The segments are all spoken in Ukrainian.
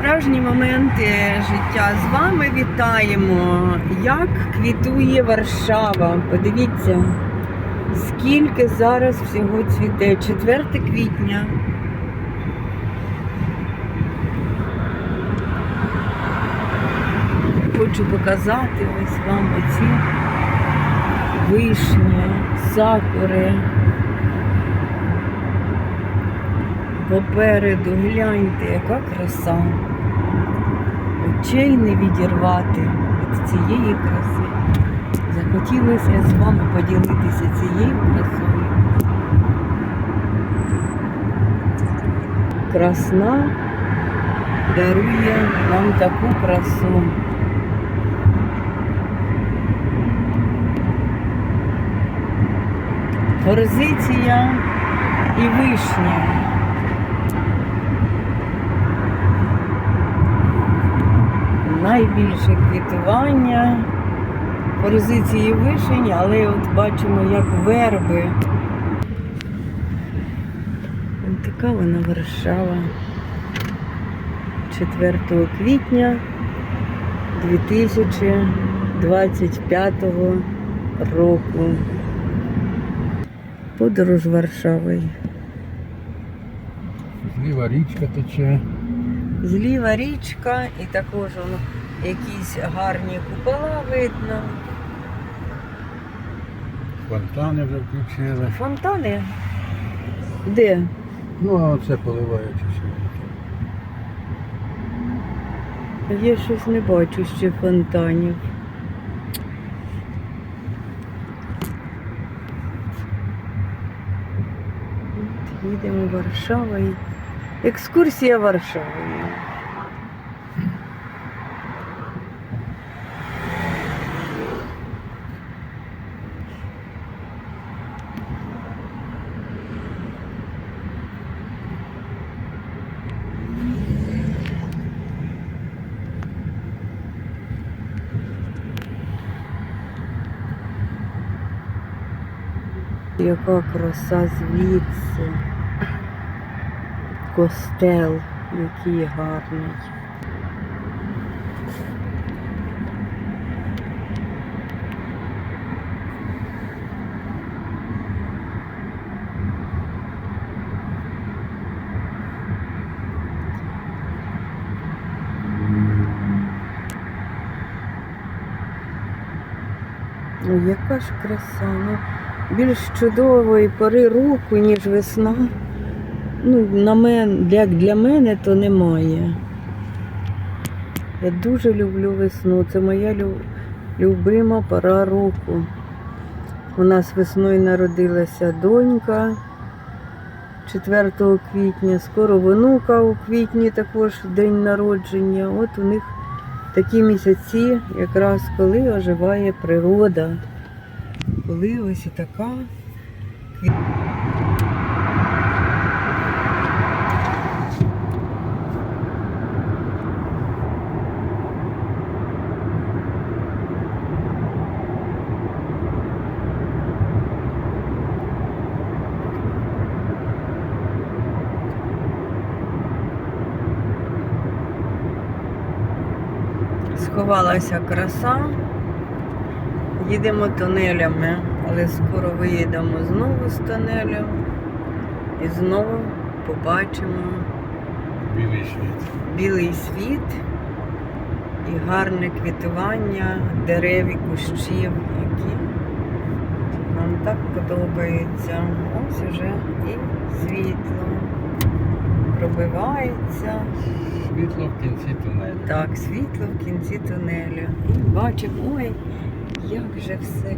Справжні моменти життя з вами вітаємо. Як квітує Варшава. Подивіться, скільки зараз всього цвіте. 4 квітня. Хочу показати ось вам оці вишні, сакури. Попереду гляньте, яка краса. Очей не відірвати від цієї краси. Захотілося з вами поділитися цією красою. Красна дарує нам таку красу. Форзиція і вишня. Найбільше квітування, форзиції вишень, але от бачимо, як верби. Ось така вона Варшава. 4 квітня 2025 року. Подорож Варшавою. Зліва річка тече. Зліва річка і також воно якісь гарні купола видно. Фонтани вже включили. Фонтани. Де? Ну, а оце поливають усе. Я щось не бачу ще фонтанів. Їдемо Варшава. і- Екскурсія Варшавою. Яка краса звідси. Костел, який гарний. Яка ж краса. Ну, більш чудової пори року, ніж весна. Ну, на мен, як для мене, то немає. Я дуже люблю весну. Це моя лю- любима пора року. У нас весною народилася донька 4 квітня, скоро внука у квітні також день народження. От у них такі місяці, якраз коли оживає природа. Коли ось і така сховалася краса. Їдемо тунелями, але скоро виїдемо знову з тунелю і знову побачимо Білий світ. білий світ і гарне квітування дерев і кущів, які нам так подобаються. Ось уже і світло пробивається. Світло в кінці тунелю. Так, світло в кінці тунелю. І бачимо, ой, як же все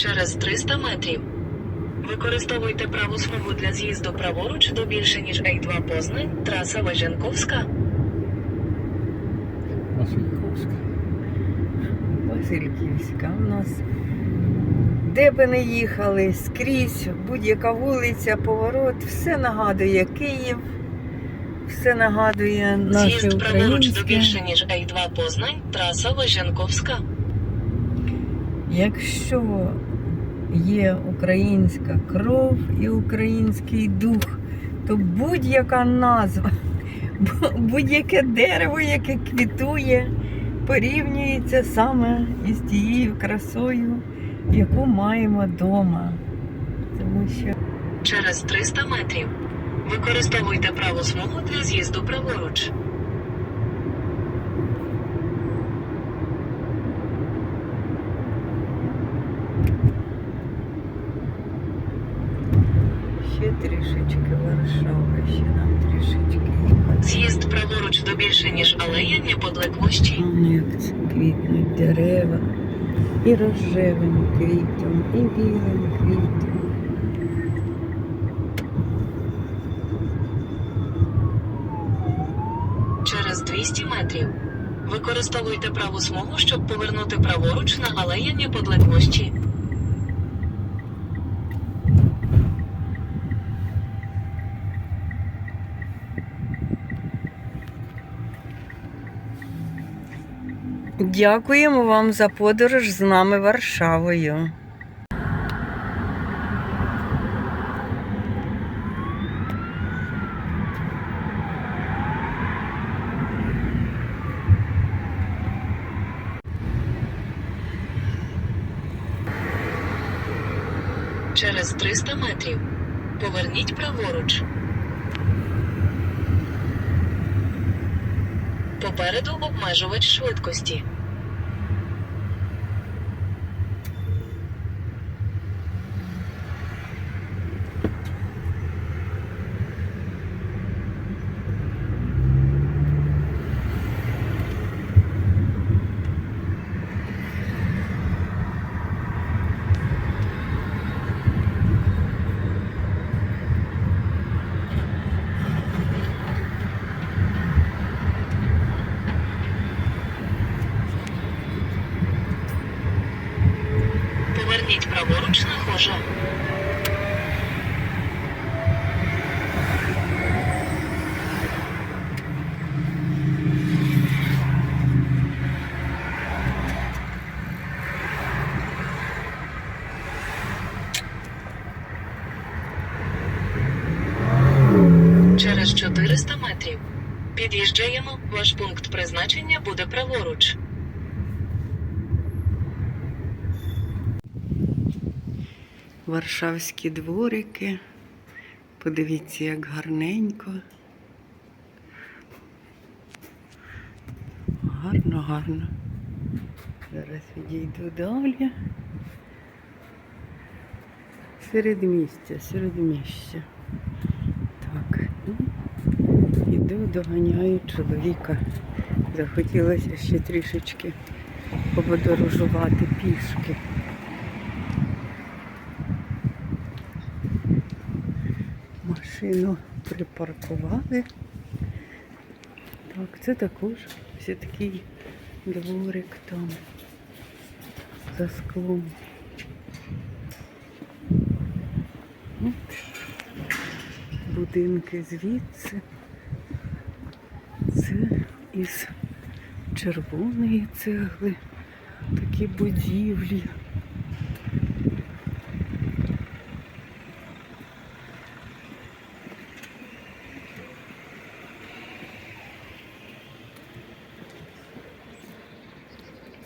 Через 300 метрів. Використовуйте праву смугу для з'їзду праворуч до більше ніж А2 Познань, траса Важенковська. Васильковська. Васильківська у нас. Де би не їхали, скрізь, будь-яка вулиця, поворот, все нагадує Київ, все нагадує наше З'їзд праворуч до більше ніж А2 Познань, траса Важенковська. Якщо є українська кров і український дух, то будь-яка назва, будь-яке дерево, яке квітує, порівнюється саме із тією красою, яку маємо вдома. Тому що Через 300 метрів. Використовуйте праву смугу для з'їзду праворуч. Ще трішечки Варшави, ще нам трішечки. З'їзд праворуч до більше ніж алея Неподлеглощі. Ну, як це квітнуть дерева, і рожевим квітом, і білим квітом. Через 200 метрів. Використовуйте праву смугу, щоб повернути праворуч на алея Неподлеглощі. Дякуємо вам за подорож з нами Варшавою. Через 300 метрів. Поверніть праворуч. Попереду обмежувач швидкості. Поверніть праворуч на хожа. Через 400 метрів. Під'їжджаємо. Ваш пункт призначення буде праворуч. Варшавські дворики. Подивіться, як гарненько. Гарно, гарно. Зараз відійду далі. Середмістя, середмістя. Так, ну, іду, доганяю чоловіка. Захотілося ще трішечки подорожувати пішки. Машину припаркували. Так, це також ось такий дворик там за склом. От. Будинки звідси. Це із червоної цегли такі будівлі.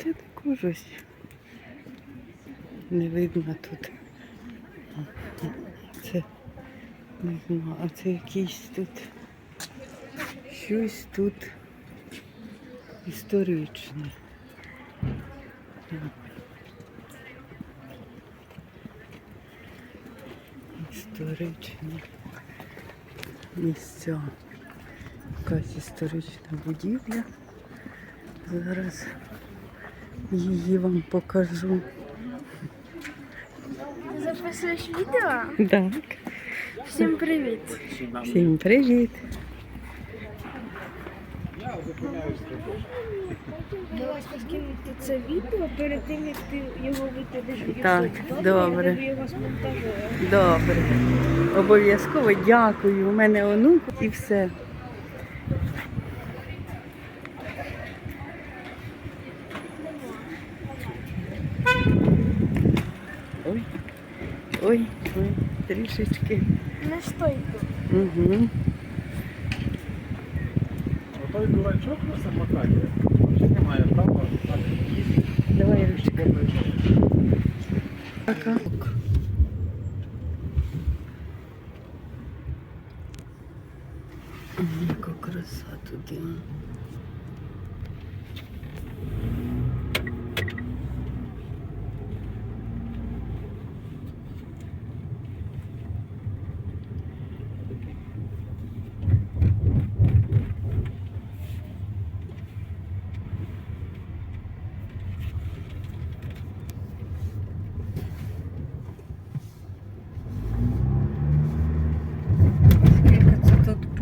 Це також не видно тут. Це не знаю, а це якийсь тут щось тут історичне. Історичні місця. Якась історична будівля. Зараз її вам покажу. записуєш відео? Так. Всім привіт. Всім привіт. Давай скинути це відео перед тим, як ти його викладеш. Так, добре. Я його. Добре. Обов'язково дякую. У мене онук і все. трішечки. Не стой тут. Угу. Той дурачок на самокаті взагалі не має права так їздити. Давай ручки. Пока. Яка краса туди.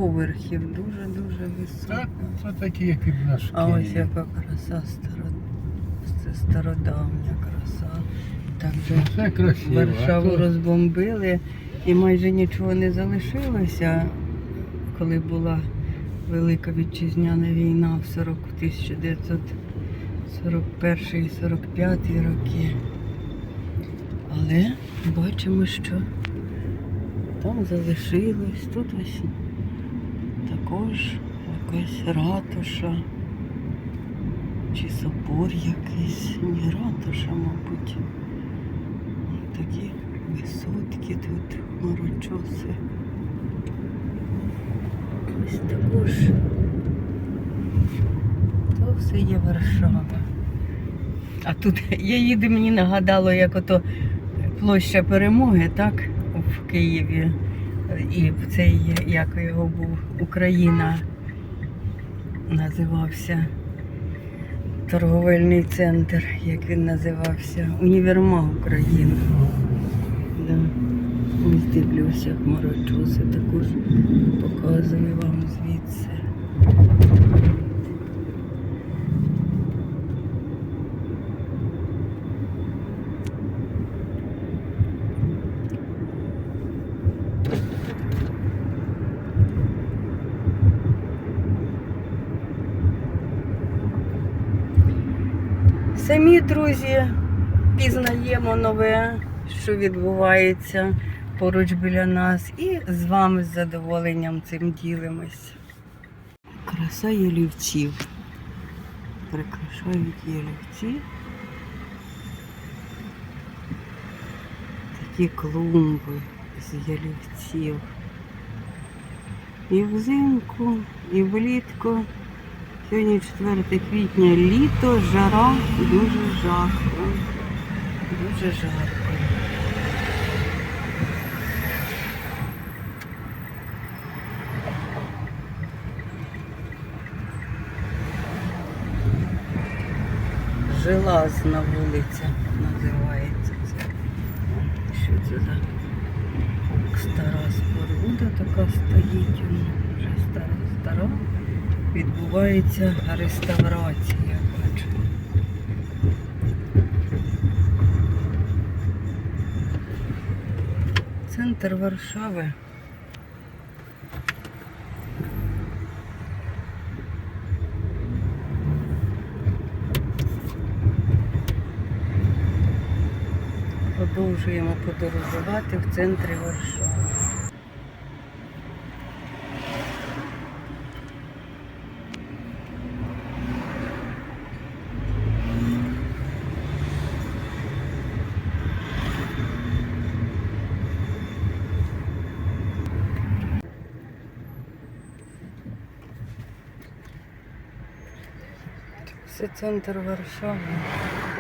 Поверхів? Дуже-дуже високо. Так, це такі, як і в наш А ось яка краса старо... Це стародавня краса. Так же Все красиво. а Варшаву тут розбомбили і майже нічого не залишилося, коли була Велика Вітчизняна війна в 40 1941-45 роки. Але бачимо, що там залишилось, тут ось також якась ратуша чи собор якийсь, ні, ратуша, мабуть. Такі висотки тут, марочоси. Ось також. То все є Варшава. А тут я їду, мені нагадало, як ото площа перемоги, так, в Києві. І цей, як його був, Україна називався. Торговельний центр, як він називався, Універмаг України. Да. Ось дивлюся, як марочуси також показую вам звідси. Самі друзі пізнаємо нове, що відбувається поруч біля нас, і з вами з задоволенням цим ділимось. Краса ялівців. Прикрашають ялівці. Такі клумби з ялівців. І взимку, і влітку. Сьогодні 4 квітня, літо, жара, дуже жарко. Дуже жарко. Желазна вулиця називається це. Що це за стара споруда така стоїть, вже стара стара відбувається реставрація. бачу. Центр Варшави. Продовжуємо подорожувати в центрі Варшави. Це центр Варшави.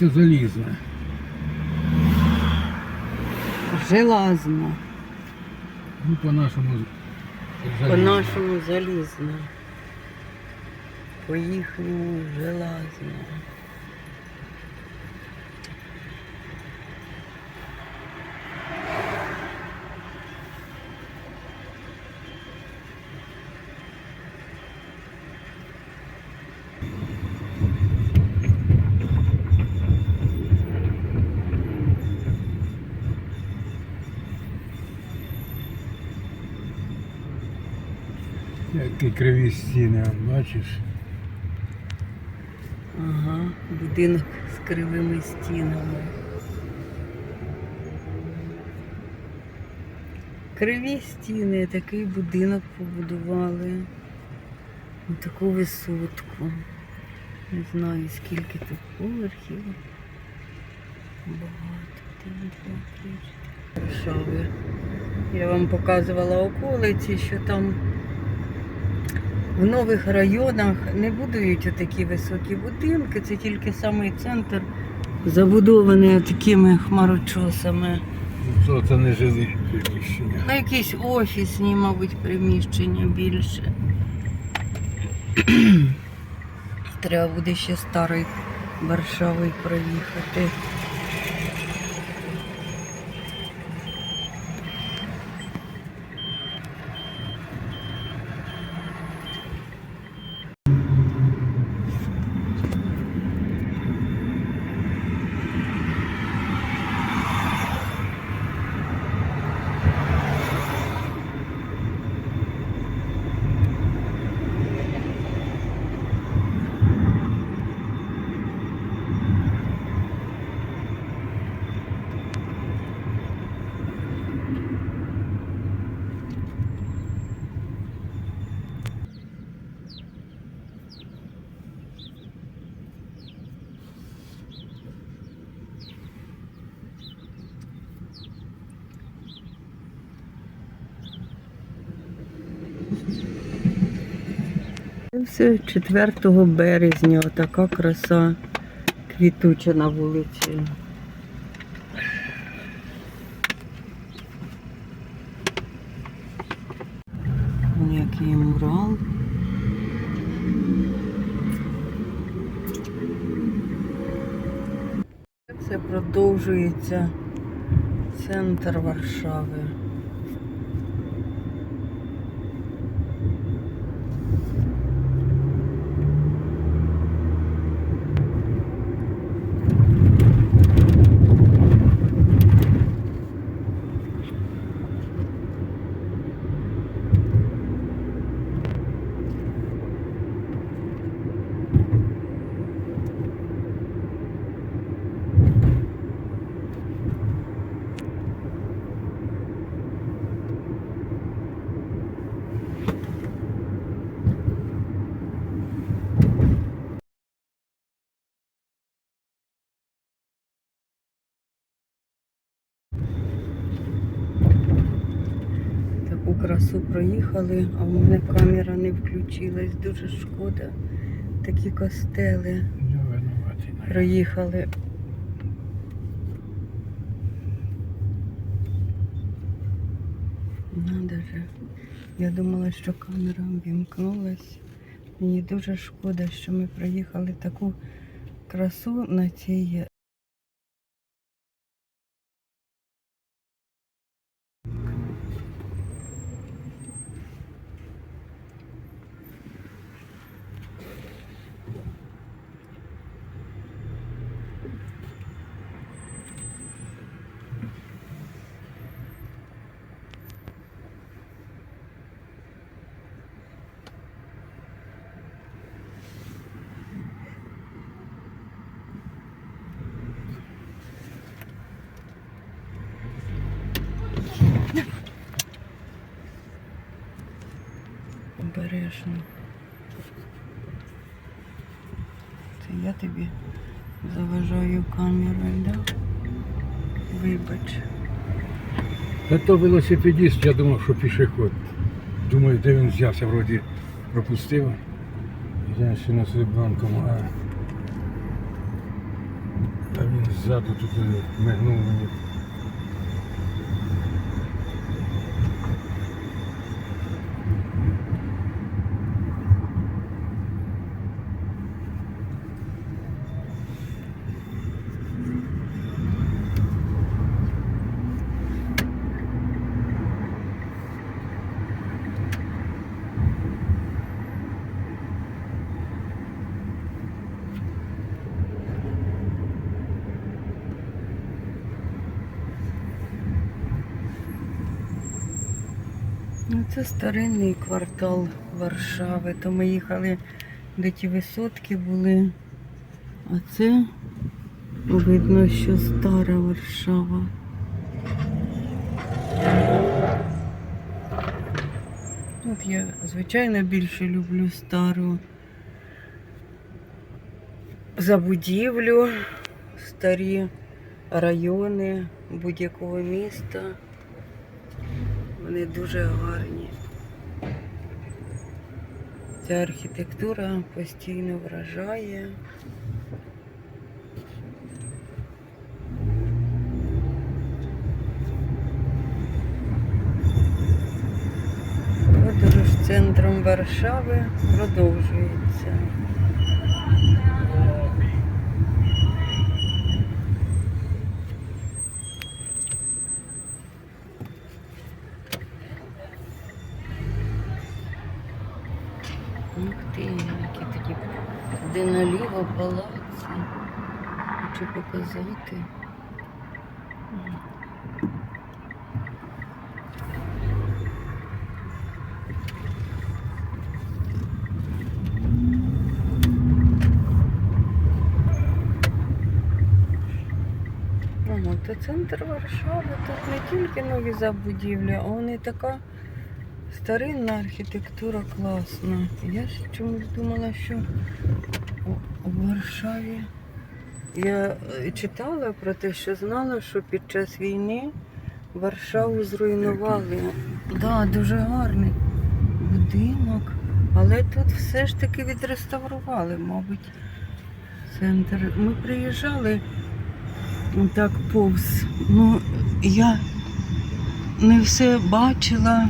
Вулиця Залізна. Желазна. Ну, по-нашому По-нашому залізна. По їхньому желазна. Які криві стіни, бачиш? Ага, будинок з кривими стінами. Криві стіни, такий будинок побудували. На таку висотку. Не знаю скільки тут поверхів. Багато. Один, два. Варшави. Я вам показувала околиці, що там в нових районах не будують такі високі будинки, це тільки самий центр забудований такими хмарочосами. Ну, Це не жилі приміщення. Ну, якісь офісні, мабуть, приміщення більше. Треба буде ще старий Варшавою проїхати. Це все 4 березня, така краса квітуча на вулиці. Який мурал. Це продовжується центр Варшави. Таку проїхали, а в мене камера не включилась. Дуже шкода. Такі костели проїхали. Надо же. Я думала, що камера вімкнулась. Мені дуже шкода, що ми проїхали таку красу на цій обережно. Це я тобі заважаю камерою, да? Вибач. Та велосипедист, я думав, що пішохід. Думаю, де він взявся, вроді пропустив. Я ще на банком, а він ззаду тут е, мигнув мені. Ну, старинний квартал Варшави. То ми їхали, де ті висотки були. А це видно, що стара Варшава. Тут я, звичайно, більше люблю стару забудівлю, старі райони будь-якого міста. Вони дуже гарні. Ця архітектура постійно вражає. Подорож центром Варшави продовжується. Ух ти, які такі наліво палаці. Хочу показати. То центр Варшави, тут не тільки нові забудівлі, а вони така старинна архітектура класна. Я ж чомусь думала, що у Варшаві я е, читала про те, що знала, що під час війни Варшаву зруйнували. Так, да, дуже гарний будинок, але тут все ж таки відреставрували, мабуть, центр. Ми приїжджали так повз. Ну, я не все бачила.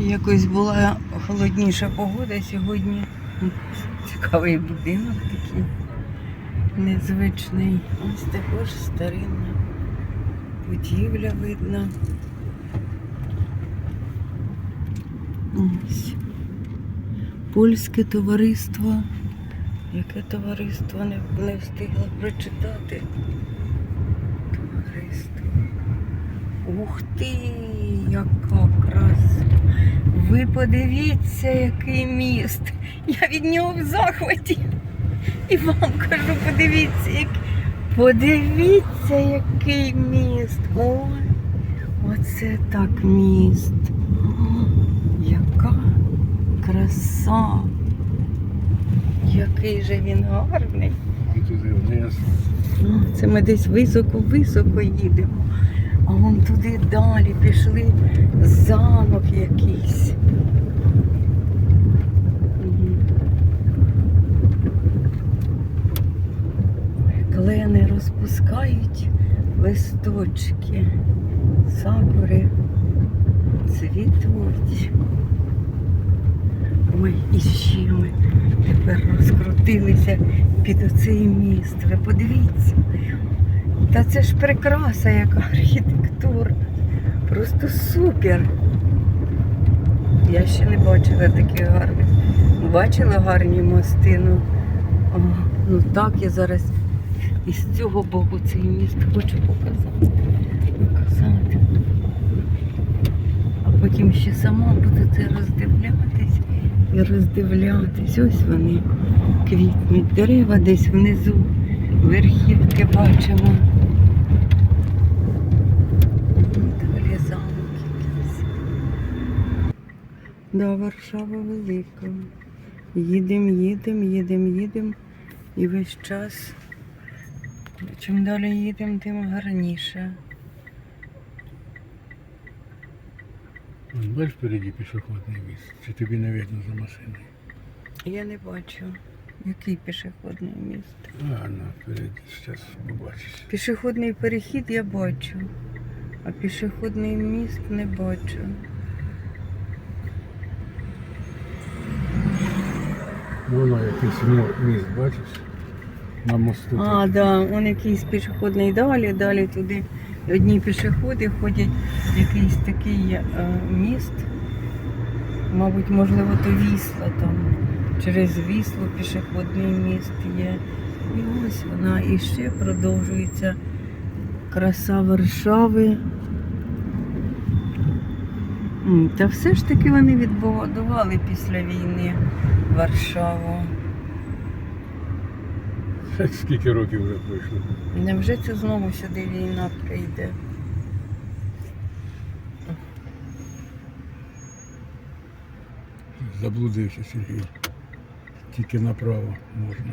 Якось була холодніша погода сьогодні. Цікавий будинок такий незвичний. Ось також старинна будівля видно. Ось. Польське товариство. Яке товариство не, не встигла прочитати. Товариство. Ух ти, яка! Ви подивіться, який міст. Я від нього в захваті. І вам кажу, подивіться, як... подивіться, який міст. Ой, оце так міст. О, яка краса. Який же він гарний. Це ми десь високо-високо їдемо. А вон туди далі пішли замок якийсь. Клени розпускають листочки, сакури цвітуть. Ой, і ще ми тепер розкрутилися під оцей міст. Ви подивіться. Та це ж прикраса, яка архітектура. Просто супер. Я ще не бачила таких гарних. Бачила гарні мости. Ну, о, ну так я зараз із цього боку цей міст хочу показати. показати. А потім ще сама буду це роздивлятись і роздивлятись. Ось вони квітнуть. Дерева десь внизу. Верхівки бачимо. Далі замок якийсь. Да, Варшава велика. Їдемо, їдемо, їдемо, їдемо. І весь час, чим далі їдемо, тим гарніше. Бачиш впереді пішохідний міст. Чи тобі не видно за машиною? Я не бачу. Який пішохідний міст? А, наперед, зараз побачиш. Пішохідний перехід я бачу, а пішохідний міст не бачу. Воно якийсь міст, бачиш? На мосту. А, тут. да, он якийсь пішохідний далі, далі туди. Одні пішоходи ходять, якийсь такий е, міст. Мабуть, можливо, то Вісла там. Через Віслу пішохідний міст є. І ось вона і ще продовжується краса Варшави. Та все ж таки вони відбудували після війни Варшаву. Скільки років вже пройшло? Невже це знову сюди війна прийде? Заблудився Сергій. Тільки направо можна.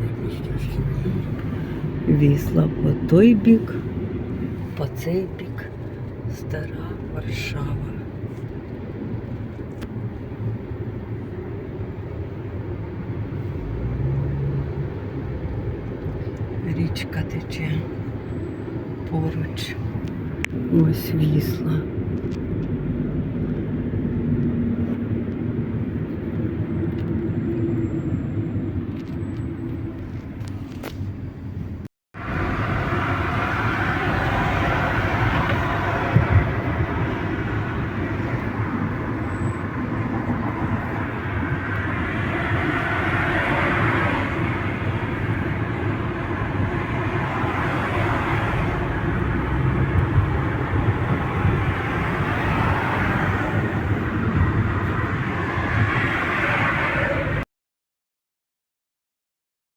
Видно, що Вісла по той бік, по цей бік стара Варшава. Річка тече поруч. Ось вісла.